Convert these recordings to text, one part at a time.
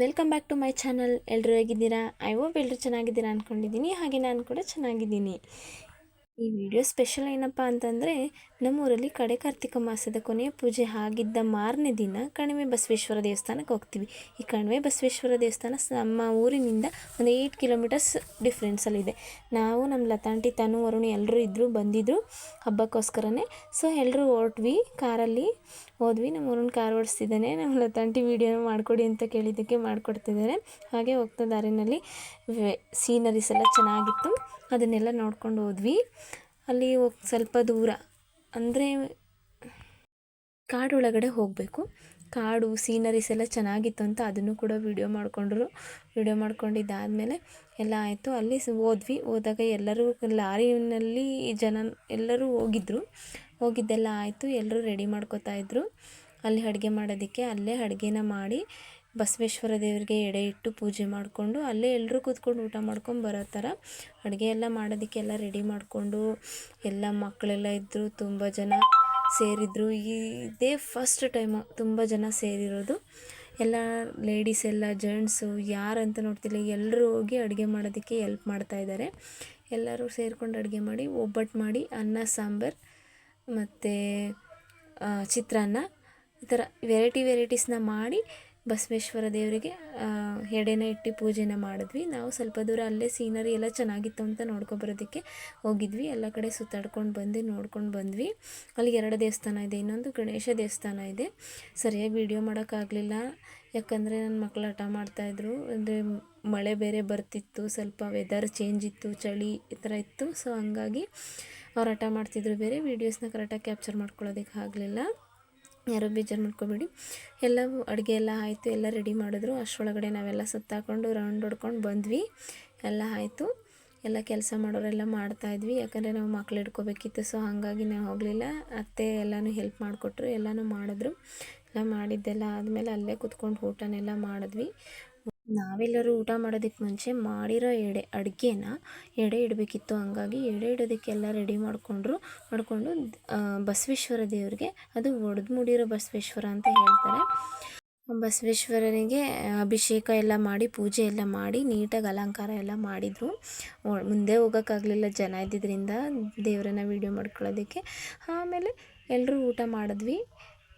Welcome back to my channel ಎಲ್ಲರೂ ಹೇಗಿದ್ದೀರಾ? I hope ಎಲ್ಲರೂ ಚೆನ್ನಾಗಿದ್ದೀರಾ ಅಂದ್ಕೊಂಡಿದ್ದೀನಿ ಹಾಗೆ ನಾನು ಕೂಡ ಚೆನ್ನಾಗಿದ್ದೀನಿ. ಈ ವಿಡಿಯೋ ಸ್ಪೆಷಲ್ ಏನಪ್ಪ ಅಂತಂದರೆ, ನಮ್ಮೂರಲ್ಲಿ ಕಡೆ ಕಾರ್ತಿಕ ಮಾಸದ ಕೊನೆಯ ಪೂಜೆ ಆಗಿದ್ದ ಮಾರನೇ ದಿನ ಕಣಿವೆ ಬಸವೇಶ್ವರ ದೇವಸ್ಥಾನಕ್ಕೆ ಹೋಗ್ತೀವಿ. ಈ ಕಣಿವೆ ಬಸವೇಶ್ವರ ದೇವಸ್ಥಾನ ನಮ್ಮ ಊರಿನಿಂದ ಒಂದು ಏಯ್ಟ್ ಕಿಲೋಮೀಟರ್ಸ್ ಡಿಫ್ರೆನ್ಸಲ್ಲಿದೆ. ನಾವು ನಮ್ಮ ಲತಾಂಟಿ, ತನು, ವರುಣ ಎಲ್ಲರೂ ಇದ್ದರು ಬಂದಿದ್ದರು ಹಬ್ಬಕ್ಕೋಸ್ಕರನೇ. ಸೊ ಎಲ್ಲರೂ ಹೊರಟ್ವಿ ಕಾರಲ್ಲಿ, ಹೋದ್ವಿ. ನಮ್ಮ ವರುಣ್ ಕಾರ್ ಓಡಿಸ್ತಿದ್ದಾನೆ, ನಮ್ಮ ಲತಾಂಟಿ ವೀಡಿಯೋನ ಮಾಡಿಕೊಡಿ ಅಂತ ಕೇಳಿದ್ದಕ್ಕೆ ಮಾಡಿಕೊಡ್ತಿದ್ದಾರೆ. ಹಾಗೆ ಹೋಗ್ತಾ ದಾರಿನಲ್ಲಿ ಸೀನರೀಸ್ ಎಲ್ಲ ಚೆನ್ನಾಗಿತ್ತು. ಅದನ್ನೆಲ್ಲ ನೋಡ್ಕೊಂಡು ಹೋದ್ವಿ. ಅಲ್ಲಿ ಸ್ವಲ್ಪ ದೂರ. ಅಂದರೆ ಕಾಡೊಳಗಡೆ ಹೋಗಬೇಕು. ಕಾಡು, ಸೀನರೀಸ್ ಎಲ್ಲ ಚೆನ್ನಾಗಿತ್ತು ಅಂತ ಅದನ್ನು ಕೂಡ ವಿಡಿಯೋ ಮಾಡಿಕೊಂಡ್ರು. ವಿಡಿಯೋ ಮಾಡ್ಕೊಂಡಿದ್ದಾದಮೇಲೆ ಎಲ್ಲ ಆಯಿತು. ಅಲ್ಲಿ ಹೋದ್ವಿ. ಹೋದಾಗ ಎಲ್ಲರೂ ಲಾರಿನಲ್ಲಿ ಜನ, ಎಲ್ಲರೂ ಹೋಗಿದ್ದರು ಹೋಗಿದ್ದೆಲ್ಲ ಆಯಿತು. ಎಲ್ಲರೂ ರೆಡಿ ಮಾಡ್ಕೋತಾ ಇದ್ರು. ಅಲ್ಲಿ ಅಡುಗೆ ಮಾಡೋದಕ್ಕೆ ಅಲ್ಲೇ ಅಡುಗೆನ ಮಾಡಿ ಬಸವೇಶ್ವರ ದೇವರಿಗೆ ಎಡೆ ಇಟ್ಟು ಪೂಜೆ ಮಾಡಿಕೊಂಡು ಅಲ್ಲೇ ಎಲ್ಲರೂ ಕೂತ್ಕೊಂಡು ಊಟ ಮಾಡ್ಕೊಂಡು ಬರೋ ಥರ ಅಡುಗೆ ಎಲ್ಲ ಮಾಡೋದಕ್ಕೆಲ್ಲ ರೆಡಿ ಮಾಡಿಕೊಂಡು ಎಲ್ಲ ಮಕ್ಕಳೆಲ್ಲ ಇದ್ದರು ತುಂಬ ಜನ ಸೇರಿದ್ರು. ಇದೇ ಫಸ್ಟ್ ಟೈಮು ತುಂಬ ಜನ ಸೇರಿರೋದು. ಎಲ್ಲ ಲೇಡೀಸ್ ಎಲ್ಲ ಜೆಂಟ್ಸು ಯಾರಂತ ನೋಡ್ತಿಲ್ಲ ಎಲ್ಲರೂ ಹೋಗಿ ಅಡುಗೆ ಮಾಡೋದಕ್ಕೆ ಎಲ್ಪ್ ಮಾಡ್ತಾಯಿದ್ದಾರೆ ಎಲ್ಲರೂ ಸೇರಿಕೊಂಡು ಅಡುಗೆ ಮಾಡಿ, ಒಬ್ಬಟ್ಟು ಮಾಡಿ, ಅನ್ನ, ಸಾಂಬಾರು ಮತ್ತು ಚಿತ್ರಾನ್ನ ಈ ಥರ ವೆರೈಟಿ ವೆರೈಟೀಸ್ನ ಮಾಡಿ ಬಸವೇಶ್ವರ ದೇವರಿಗೆ ಎಡೆನ ಇಟ್ಟು ಪೂಜೆನ ಮಾಡಿದ್ವಿ. ನಾವು ಸ್ವಲ್ಪ ದೂರ ಅಲ್ಲೇ ಸೀನರಿ ಎಲ್ಲ ಚೆನ್ನಾಗಿತ್ತು ಅಂತ ನೋಡ್ಕೊಬರೋದಕ್ಕೆ ಹೋಗಿದ್ವಿ. ಎಲ್ಲ ಕಡೆ ಸುತ್ತಾಡ್ಕೊಂಡು ಬಂದು ನೋಡ್ಕೊಂಡು ಬಂದ್ವಿ. ಅಲ್ಲಿ ಎರಡು ದೇವಸ್ಥಾನ ಇದೆ, ಇನ್ನೊಂದು ಗಣೇಶ ದೇವಸ್ಥಾನ ಇದೆ. ಸರಿಯಾಗಿ ವೀಡಿಯೋ ಮಾಡೋಕ್ಕಾಗಲಿಲ್ಲ. ಯಾಕಂದರೆ ನನ್ನ ಮಕ್ಕಳು ಹಠ ಮಾಡ್ತಾಯಿದ್ರು ಅಂದರೆ ಮಳೆ ಬೇರೆ ಬರ್ತಿತ್ತು, ಸ್ವಲ್ಪ ವೆದರ್ ಚೇಂಜ್ ಇತ್ತು, ಚಳಿ ಈ ಥರ ಇತ್ತು. ಸೊ ಹಂಗಾಗಿ ಅವ್ರು ಹಠ ಮಾಡ್ತಿದ್ರು. ಬೇರೆ ವೀಡಿಯೋಸ್ನ ಕರೆಕ್ಟಾಗಿ ಕ್ಯಾಪ್ಚರ್ ಮಾಡ್ಕೊಳ್ಳೋದಕ್ಕೆ ಆಗಲಿಲ್ಲ. ಯಾರೋ ಬೇಜಾರು ಮಾಡ್ಕೋಬೇಡಿ. ಎಲ್ಲ ಅಡುಗೆ ಎಲ್ಲ ಆಯಿತು, ಎಲ್ಲ ರೆಡಿ ಮಾಡಿದ್ರು. ಅಷ್ಟರೊಳಗಡೆ ನಾವೆಲ್ಲ ಸುತ್ತಾಕೊಂಡು ರೌಂಡ್ ಹೊಡ್ಕೊಂಡು ಬಂದ್ವಿ. ಎಲ್ಲ ಆಯಿತು. ಎಲ್ಲ ಕೆಲಸ ಮಾಡೋರೆಲ್ಲ ಮಾಡ್ತಾಯಿದ್ವಿ ಯಾಕಂದರೆ ನಾವು ಮಕ್ಳು ಹಿಡ್ಕೋಬೇಕಿತ್ತು ಸೊ ಹಾಗಾಗಿ ನಾವು ಹೋಗಲಿಲ್ಲ. ಅತ್ತೆ ಎಲ್ಲನೂ ಹೆಲ್ಪ್ ಮಾಡಿಕೊಟ್ರು, ಎಲ್ಲನೂ ಮಾಡಿದ್ರು. ಎಲ್ಲ ಮಾಡಿದ್ದೆಲ್ಲ ಆದಮೇಲೆ ಅಲ್ಲೇ ಕುತ್ಕೊಂಡು ಊಟನೆಲ್ಲ ಮಾಡಿದ್ವಿ. ನಾವೆಲ್ಲರೂ ಊಟ ಮಾಡೋದಕ್ಕೆ ಮುಂಚೆ ಮಾಡಿರೋ ಎಡೆ, ಅಡುಗೆನ ಎಡೆ ಇಡಬೇಕಿತ್ತು. ಹಂಗಾಗಿ ಎಡೆ ಇಡೋದಕ್ಕೆಲ್ಲ ರೆಡಿ ಮಾಡಿಕೊಂಡ್ರು, ಮಾಡಿಕೊಂಡು ಬಸವೇಶ್ವರ ದೇವ್ರಿಗೆ, ಅದು ಒಡೆದು ಮುಡಿರೋ ಬಸವೇಶ್ವರ ಅಂತ ಹೇಳ್ತಾರೆ. ಬಸವೇಶ್ವರನಿಗೆ ಅಭಿಷೇಕ ಎಲ್ಲ ಮಾಡಿ, ಪೂಜೆ ಎಲ್ಲ ಮಾಡಿ, ನೀಟಾಗಿ ಅಲಂಕಾರ ಎಲ್ಲ ಮಾಡಿದರು. ಮುಂದೆ ಹೋಗೋಕ್ಕಾಗಲಿಲ್ಲ ಜನ ಇದ್ದಿದ್ದರಿಂದ ದೇವರನ್ನ ವೀಡಿಯೋ ಮಾಡ್ಕೊಳ್ಳೋದಕ್ಕೆ. ಆಮೇಲೆ ಎಲ್ಲರೂ ಊಟ ಮಾಡಿದ್ವಿ.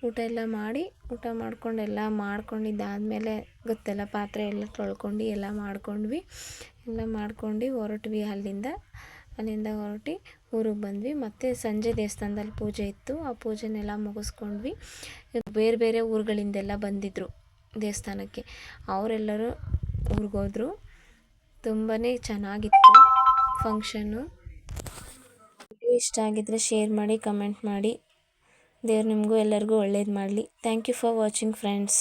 ಊಟ ಎಲ್ಲ ಮಾಡಿ, ಊಟ ಮಾಡ್ಕೊಂಡು ಎಲ್ಲ ಮಾಡ್ಕೊಂಡಿದ್ದಾದಮೇಲೆ ಗೊತ್ತಲ್ಲ, ಪಾತ್ರೆ ಎಲ್ಲ ತೊಳ್ಕೊಂಡು ಎಲ್ಲ ಮಾಡ್ಕೊಂಡ್ವಿ. ಎಲ್ಲ ಮಾಡ್ಕೊಂಡು ಹೊರಟ್ವಿ ಅಲ್ಲಿಂದ. ಅಲ್ಲಿಂದ ಹೊರಟಿ ಊರಿಗೆ ಬಂದ್ವಿ. ಮತ್ತು ಸಂಜೆ ದೇವಸ್ಥಾನದಲ್ಲಿ ಪೂಜೆ ಇತ್ತು. ಆ ಪೂಜೆನೆಲ್ಲ ಮುಗಿಸ್ಕೊಂಡ್ವಿ. ಬೇರೆ ಬೇರೆ ಊರುಗಳಿಂದೆಲ್ಲ ಬಂದಿದ್ದರು ದೇವಸ್ಥಾನಕ್ಕೆ. ಅವರೆಲ್ಲರೂ ಊರಿಗೆ ಹೋದರು. ತುಂಬಾ ಚೆನ್ನಾಗಿತ್ತು ಫಂಕ್ಷನ್ನು ಇಷ್ಟ ಆಗಿದ್ದರೆ ಶೇರ್ ಮಾಡಿ ಕಮೆಂಟ್ ಮಾಡಿ. ದೇವ್ರು ನಿಮಗೂ ಎಲ್ಲರಿಗೂ ಒಳ್ಳೇದು ಮಾಡಲಿ. Thank you for watching friends